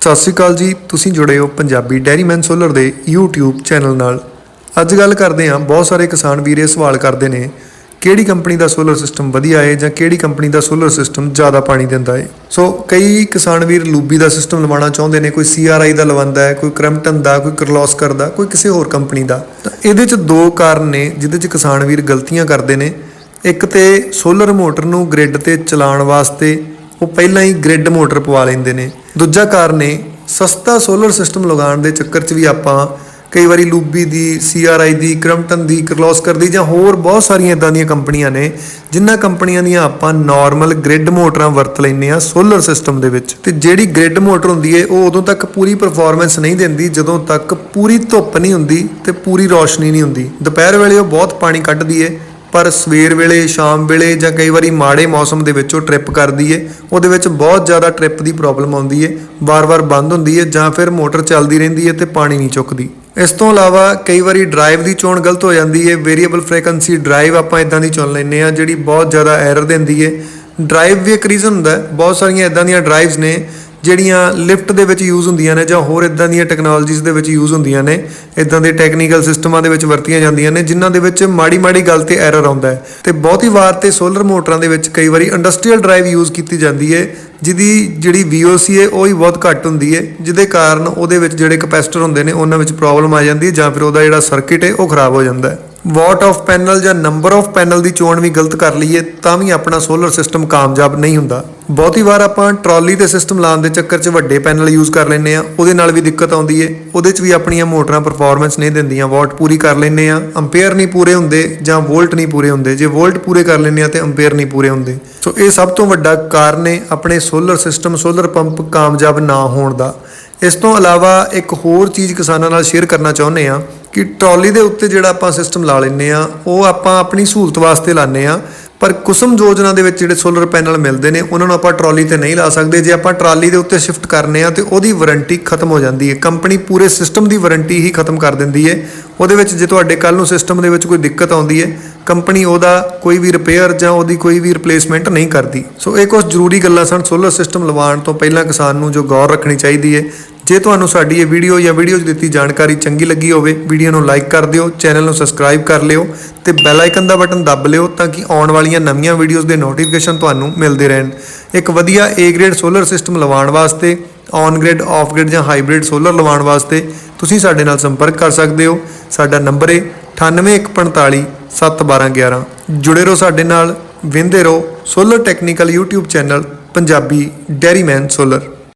ਸਤਿ ਸ਼੍ਰੀ ਅਕਾਲ ਜੀ, ਤੁਸੀਂ ਜੁੜੇ ਹੋ ਪੰਜਾਬੀ ਡੈਰੀਮੈਨ ਸੋਲਰ ਦੇ YouTube ਚੈਨਲ ਨਾਲ। ਅੱਜ ਗੱਲ ਕਰਦੇ ਹਾਂ, ਬਹੁਤ ਸਾਰੇ ਕਿਸਾਨ ਵੀਰੇ ਸਵਾਲ ਕਰਦੇ ਨੇ, ਕਿਹੜੀ ਕੰਪਨੀ ਦਾ ਸੋਲਰ ਸਿਸਟਮ ਵਧੀਆ ਹੈ ਜਾਂ ਕਿਹੜੀ ਕੰਪਨੀ ਦਾ ਸੋਲਰ ਸਿਸਟਮ ਜ਼ਿਆਦਾ ਪਾਣੀ ਦਿੰਦਾ ਹੈ? ਸੋ, ਕਈ ਕਿਸਾਨ ਵੀਰ ਲੂਬੀ ਦਾ ਸਿਸਟਮ ਲਵਾਉਣਾ ਚਾਹੁੰਦੇ ਨੇ, ਕੋਈ CRI ਦਾ ਲਵਾਉਂਦਾ ਹੈ, ਕੋਈ ਕ੍ਰੈਮਟਨ ਦਾ, ਕੋਈ ਕਰਲੋਸਕਰ ਦਾ ਕੋਈ ਕਿਸੇ ਹੋਰ ਕੰਪਨੀ ਦਾ। ਤਾਂ ਇਹਦੇ 'ਚ ਦੋ ਕਾਰਨ ਨੇ, ਜਿਹਦੇ 'ਚ ਕਿਸਾਨ ਵੀਰ ਗਲਤੀਆਂ ਕਰਦੇ ਨੇ। ਇੱਕ ਤੇ ਸੋਲਰ ਮੋਟਰ ਨੂੰ ਗ੍ਰਿਡ ਤੇ ਚਲਾਉਣ ਵਾਸਤੇ ਉਹ ਪਹਿਲਾਂ ਹੀ ਗ੍ਰਿਡ ਮੋਟਰ ਪਵਾ ਲੈਂਦੇ ਨੇ। ਦੂਜਾ ਕਾਰਨ ਹੈ ਸਸਤਾ ਸੋਲਰ ਸਿਸਟਮ ਲਗਾਉਣ ਦੇ ਚੱਕਰ 'ਚ ਵੀ ਆਪਾਂ ਕਈ ਵਾਰੀ ਲੂਬੀ ਦੀ CRI ਦੀ, ਕ੍ਰਮਟਨ ਦੀ ਕਰਲੋਸਕਰ ਦੀ ਜਾਂ ਹੋਰ ਬਹੁਤ ਸਾਰੀਆਂ ਇਦਾਂ ਦੀਆਂ ਕੰਪਨੀਆਂ ਨੇ, ਜਿਨ੍ਹਾਂ ਕੰਪਨੀਆਂ ਦੀਆਂ ਆਪਾਂ ਨਾਰਮਲ ਗ੍ਰਿਡ ਮੋਟਰਾਂ ਵਰਤ ਲੈਂਦੇ ਆ ਸੋਲਰ ਸਿਸਟਮ ਦੇ ਵਿੱਚ। ਤੇ ਜਿਹੜੀ ਗ੍ਰਿਡ ਮੋਟਰ ਹੁੰਦੀ ਹੈ ਉਹ ਉਦੋਂ ਤੱਕ ਪੂਰੀ ਪਰਫਾਰਮੈਂਸ ਨਹੀਂ ਦਿੰਦੀ, ਜਦੋਂ ਤੱਕ ਪੂਰੀ ਧੁੱਪ ਨਹੀਂ ਹੁੰਦੀ ਤੇ ਪੂਰੀ ਰੋਸ਼ਨੀ ਨਹੀਂ ਹੁੰਦੀ। ਦੁਪਹਿਰ ਵੇਲੇ ਉਹ ਬਹੁਤ ਪਾਣੀ ਕੱਢਦੀ ਏ ਪਰ ਸਵੇਰ ਵੇਲੇ, ਸ਼ਾਮ ਵੇਲੇ ਜਾਂ ਕਈ ਵਾਰੀ ਮਾੜੇ ਮੌਸਮ ਦੇ ਵਿੱਚ ਉਹ ਟ੍ਰਿਪ ਕਰਦੀ ਏ, ਉਹਦੇ ਵਿੱਚ ਬਹੁਤ ਜ਼ਿਆਦਾ ਟ੍ਰਿਪ ਦੀ ਪ੍ਰੋਬਲਮ ਆਉਂਦੀ ਏ, ਵਾਰ-ਵਾਰ ਬੰਦ ਹੁੰਦੀ ਏ ਜਾਂ ਫਿਰ ਮੋਟਰ ਚੱਲਦੀ ਰਹਿੰਦੀ ਏ ਤੇ ਪਾਣੀ ਨਹੀਂ ਚੁੱਕਦੀ। ਇਸ ਤੋਂ ਇਲਾਵਾ ਕਈ ਵਾਰੀ ਡਰਾਈਵ ਦੀ ਚੋਣ ਗਲਤ ਹੋ ਜਾਂਦੀ ਏ ਵੇਰੀਏਬਲ ਫ੍ਰੀਕੁਐਂਸੀ ਡਰਾਈਵ ਆਪਾਂ ਇਦਾਂ ਦੀ ਚੁਣ ਲੈਂਦੇ ਆ ਜਿਹੜੀ ਬਹੁਤ ਜ਼ਿਆਦਾ ਐਰਰ ਦਿੰਦੀ ਏ। ਡਰਾਈਵ ਵੀ ਇੱਕ ਰੀਜ਼ਨ ਹੁੰਦਾ, ਬਹੁਤ ਸਾਰੀਆਂ ਇਦਾਂ ਦੀਆਂ ਡਰਾਈਵਸ ਨੇ ਜਿਹੜੀਆਂ ਲਿਫਟ ਦੇ ਵਿੱਚ ਯੂਜ਼ ਹੁੰਦੀਆਂ ਨੇ ਜਾਂ ਹੋਰ ਇਦਾਂ ਦੀਆਂ ਟੈਕਨੋਲੋਜੀਜ਼ ਦੇ ਵਿੱਚ ਯੂਜ਼ ਹੁੰਦੀਆਂ ਨੇ ਇਦਾਂ ਦੇ ਟੈਕਨੀਕਲ ਸਿਸਟਮਾਂ ਦੇ ਵਿੱਚ ਵਰਤੀਆਂ ਜਾਂਦੀਆਂ ਨੇ, ਜਿਨ੍ਹਾਂ ਦੇ ਵਿੱਚ ਮਾੜੀ ਮਾੜੀ ਗੱਲ ਤੇ ਐਰਰ ਆਉਂਦਾ ਹੈ। ਤੇ ਬਹੁਤੀ ਵਾਰ ਤੇ ਸੋਲਰ ਮੋਟਰਾਂ ਦੇ ਵਿੱਚ ਕਈ ਵਾਰੀ ਇੰਡਸਟਰੀਅਲ ਡਰਾਈਵ ਯੂਜ਼ ਕੀਤੀ ਜਾਂਦੀ ਹੈ, ਜਿਹਦੀ ਜਿਹੜੀ VOC ਹੈ, ਉਹ ਹੀ ਬਹੁਤ ਘੱਟ ਹੁੰਦੀ ਹੈ, ਜਿਹਦੇ ਕਾਰਨ ਉਹਦੇ ਵਿੱਚ ਜਿਹੜੇ ਕਪੈਸਿਟਰ ਹੁੰਦੇ ਨੇ, ਉਹਨਾਂ ਵਿੱਚ ਪ੍ਰੋਬਲਮ ਆ ਜਾਂਦੀ ਹੈ ਜਾਂ ਫਿਰ ਉਹਦਾ ਜਿਹੜਾ ਸਰਕਟ ਹੈ, ਉਹ ਖਰਾਬ ਹੋ ਜਾਂਦਾ ਹੈ। ਵਾਟ ਆਫ ਪੈਨਲ ਜਾਂ ਨੰਬਰ ਆਫ ਪੈਨਲ ਦੀ ਚੋਣ ਵੀ ਗਲਤ ਕਰ ਲਈਏ, ਤਾਂ ਵੀ ਆਪਣਾ ਸੋਲਰ ਸਿਸਟਮ ਕਾਮਯਾਬ ਨਹੀਂ ਹੁੰਦਾ। ਬਹੁਤੀ ਵਾਰ ਆਪਾਂ ਟਰਾਲੀ ਤੇ ਸਿਸਟਮ ਲਾਉਣ ਦੇ ਚੱਕਰ 'ਚ ਵੱਡੇ ਪੈਨਲ ਯੂਜ਼ ਕਰ ਲੈਂਦੇ ਆ ਉਹਦੇ ਨਾਲ ਵੀ ਦਿੱਕਤ ਆਉਂਦੀ ਏ। ਉਹਦੇ 'ਚ ਵੀ ਆਪਣੀਆਂ ਮੋਟਰਾਂ ਪਰਫਾਰਮੈਂਸ ਨਹੀਂ ਦਿੰਦੀਆਂ, ਵਾਟ ਪੂਰੀ ਕਰ ਲੈਂਦੇ ਆ ਅੰਪੀਅਰ ਨਹੀਂ ਪੂਰੇ ਹੁੰਦੇ ਜਾਂ ਵੋਲਟ ਨਹੀਂ ਪੂਰੇ ਹੁੰਦੇ। ਜੇ ਵੋਲਟ ਪੂਰੇ ਕਰ ਲੈਂਦੇ ਆ ਤੇ ਅੰਪੀਅਰ ਨਹੀਂ ਪੂਰੇ ਹੁੰਦੇ। ਸੋ ਇਹ ਸਭ ਤੋਂ ਵੱਡਾ ਕਾਰਨ ਹੈ ਆਪਣੇ ਸੋਲਰ ਸਿਸਟਮ ਸੋਲਰ ਪੰਪ ਕਾਮਯਾਬ ਨਾ ਹੋਣ ਦਾ। ਇਸ ਤੋਂ ਇਲਾਵਾ ਇੱਕ ਹੋਰ ਚੀਜ਼ ਕਿਸਾਨਾਂ ਨਾਲ ਸ਼ੇਅਰ ਕਰਨਾ ਚਾਹੁੰਦੇ ਆ ਕਿ ਟਰਾਲੀ ਦੇ ਉੱਤੇ ਜਿਹੜਾ ਆਪਾਂ ਸਿਸਟਮ ਲਾ ਲੈਂਦੇ ਆ ਉਹ ਆਪਾਂ ਆਪਣੀ ਸਹੂਲਤ ਵਾਸਤੇ ਲਾਉਂਦੇ ਆ ਪਰ ਕੁਸਮ ਯੋਜਨਾ ਦੇ ਵਿੱਚ ਜਿਹੜੇ ਸੋਲਰ ਪੈਨਲ ਮਿਲਦੇ ਨੇ, ਉਹਨਾਂ ਨੂੰ ਆਪਾਂ ਟਰਾਲੀ ਤੇ ਨਹੀਂ ਲਾ ਸਕਦੇ। ਜੇ ਆਪਾਂ ਟਰਾਲੀ ਦੇ ਉੱਤੇ ਸ਼ਿਫਟ ਕਰਨੇ ਆ ਤੇ ਉਹਦੀ ਵਾਰੰਟੀ ਖਤਮ ਹੋ ਜਾਂਦੀ ਹੈ। ਕੰਪਨੀ ਪੂਰੇ ਸਿਸਟਮ ਦੀ ਵਾਰੰਟੀ ਹੀ ਖਤਮ ਕਰ ਦਿੰਦੀ ਹੈ। ਉਹਦੇ ਵਿੱਚ ਜੇ ਤੁਹਾਡੇ ਕੱਲ ਨੂੰ ਸਿਸਟਮ ਦੇ ਵਿੱਚ ਕੋਈ ਦਿੱਕਤ ਆਉਂਦੀ ਹੈ ਕੰਪਨੀ ਉਹਦਾ ਕੋਈ ਵੀ ਰਿਪੇਅਰ ਜਾਂ ਉਹਦੀ ਕੋਈ ਵੀ ਰਿਪਲੇਸਮੈਂਟ ਨਹੀਂ ਕਰਦੀ। ਸੋ ਇਹ ਕੁਝ ਜ਼ਰੂਰੀ ਗੱਲਾਂ ਸਨ। ਸੋਲਰ ਸਿਸਟਮ ਲਵਾਉਣ ਤੋਂ ਪਹਿਲਾਂ ਕਿਸਾਨ ਨੂੰ ਜੋ ਗੌਰ ਰੱਖਣੀ ਚਾਹੀਦੀ ਹੈ ਜੇ ਤੁਹਾਨੂੰ ਸਾਡੀ ਇਹ ਵੀਡੀਓ ਜਾਂ ਵੀਡੀਓ 'ਚ ਦਿੱਤੀ ਜਾਣਕਾਰੀ ਚੰਗੀ ਲੱਗੀ ਹੋਵੇ, ਵੀਡੀਓ ਨੂੰ ਲਾਈਕ ਕਰ ਦਿਓ, ਚੈਨਲ ਨੂੰ ਸਬਸਕ੍ਰਾਈਬ ਕਰ ਲਿਓ ਤੇ ਬੈਲ ਆਈਕਨ ਦਾ ਬਟਨ ਦੱਬ ਲਿਓ ਤਾਂ ਕਿ ਆਉਣ ਵਾਲੀਆਂ ਨਵੀਆਂ ਵੀਡੀਓਜ਼ ਦੇ ਨੋਟੀਫਿਕੇਸ਼ਨ ਤੁਹਾਨੂੰ ਮਿਲਦੇ ਰਹਿਣ। ਇੱਕ ਵਧੀਆ A ਗ੍ਰੇਡ ਸੋਲਰ ਸਿਸਟਮ ਲਵਾਉਣ ਵਾਸਤੇ ਔਨ ਗ੍ਰਿਡ ਆਫ ਗ੍ਰਿਡ ਜਾਂ ਹਾਈਬ੍ਰਿਡ ਸੋਲਰ ਲਵਾਉਣ ਵਾਸਤੇ ਤੁਸੀਂ ਸਾਡੇ ਨਾਲ ਸੰਪਰਕ ਕਰ ਸਕਦੇ ਹੋ। ਸਾਡਾ ਨੰਬਰ ਹੈ 9845 71211 ਜੁੜੇ ਰਹੋ ਸਾਡੇ ਨਾਲ, ਵਿੰਦੇ ਰਹੋ। Solar technical YouTube channel, Punjabi dairyman solar